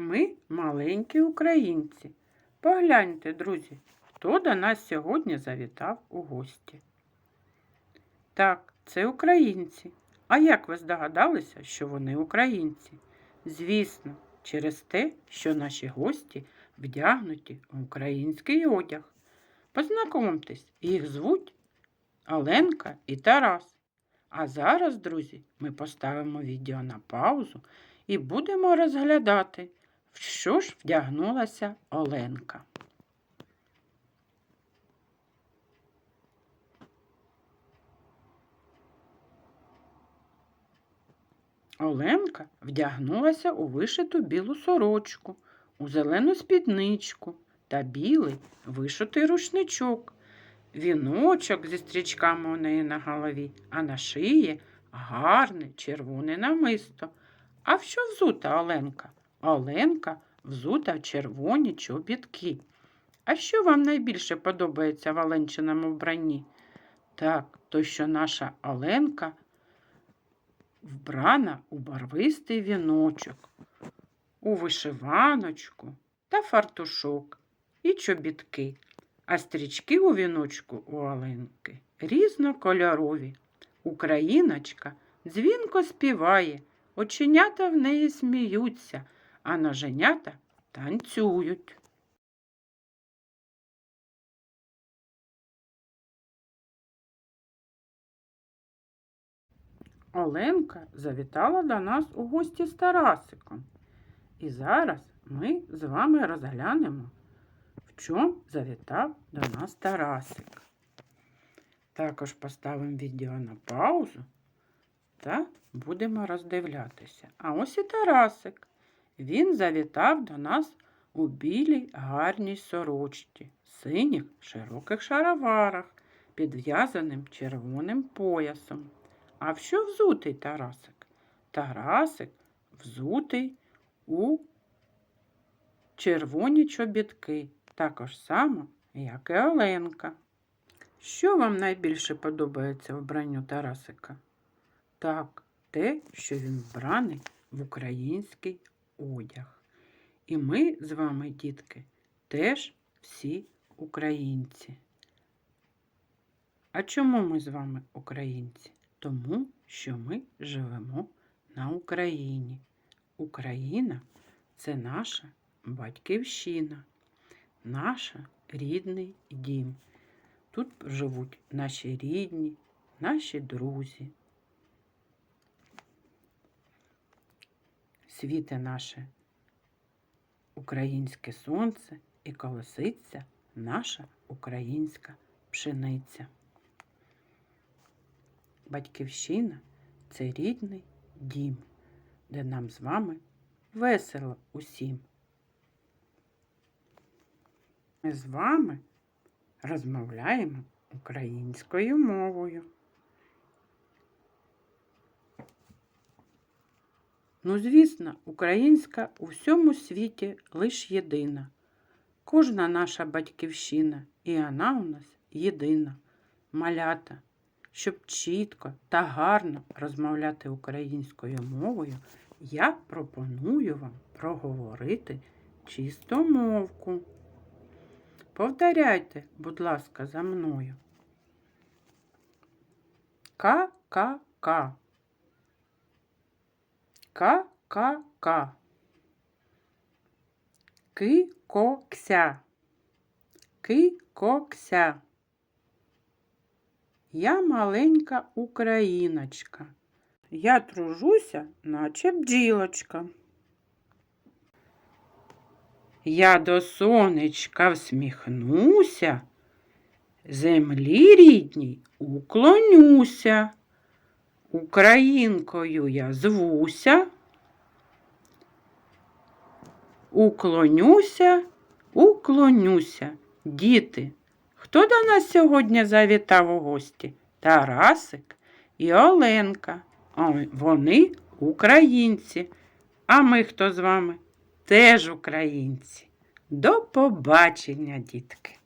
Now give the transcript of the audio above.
Ми маленькі українці. Погляньте, друзі, хто до нас сьогодні завітав у гості. Так, це українці. А як ви здогадалися, що вони українці? Звісно, через те, що наші гості вдягнуті в український одяг. Познайомтесь, їх звуть Оленка і Тарас. А зараз, друзі, ми поставимо відео на паузу і будемо розглядати, що ж вдягнулася Оленка. Оленка вдягнулася у вишиту білу сорочку, у зелену спідничку та білий вишитий рушничок. Віночок зі стрічками у неї на голові, а на шиї гарне червоне намисто. А в що взута Оленка? Оленка взута в червоні чобітки. А що вам найбільше подобається в Оленчиному вбранні? Так, то що наша Оленка вбрана у барвистий віночок, у вишиваночку та фартушок і чобітки, а стрічки у віночку у Оленки різнокольорові. Україночка дзвінко співає, оченята в неї сміються, а ноженята танцюють. Оленка завітала до нас у гості з Тарасиком. І зараз ми з вами розглянемо, в чому завітав до нас Тарасик. Також поставимо відео на паузу та будемо роздивлятися. А ось і Тарасик. Він завітав до нас у білій гарній сорочці, синіх широких шароварах, підв'язаним червоним поясом. А в що взутий Тарасик? Тарасик взутий у червоні чобітки, також само, як і Оленка. Що вам найбільше подобається вбранню Тарасика? Так, те, що він вбраний в український одяг. І ми з вами, дітки, теж всі українці. А чому ми з вами українці? Тому що ми живемо на Україні. Україна це наша батьківщина, наш рідний дім. Тут живуть наші рідні, наші друзі. Світе наше українське сонце і колоситься наша українська пшениця. Батьківщина це рідний дім, де нам з вами весело усім. Ми з вами розмовляємо українською мовою. Ну, звісно, українська у всьому світі лиш єдина. Кожна наша батьківщина, і вона у нас єдина, малята. Щоб чітко та гарно розмовляти українською мовою, я пропоную вам проговорити чистомовку. Повторяйте, будь ласка, за мною. Ка-ка-ка. Ка-ка-ка. Ки-ко-кся. Ки-ко-кся. Я маленька україночка. Я тружуся, наче бджілочка. Я до сонечка всміхнуся, землі рідній уклонюся. Українкою я звуся, уклонюся, уклонюся, діти. Хто до нас сьогодні завітав у гості? Тарасик і Оленка. Вони українці. А ми хто з вами? Теж українці. До побачення, дітки!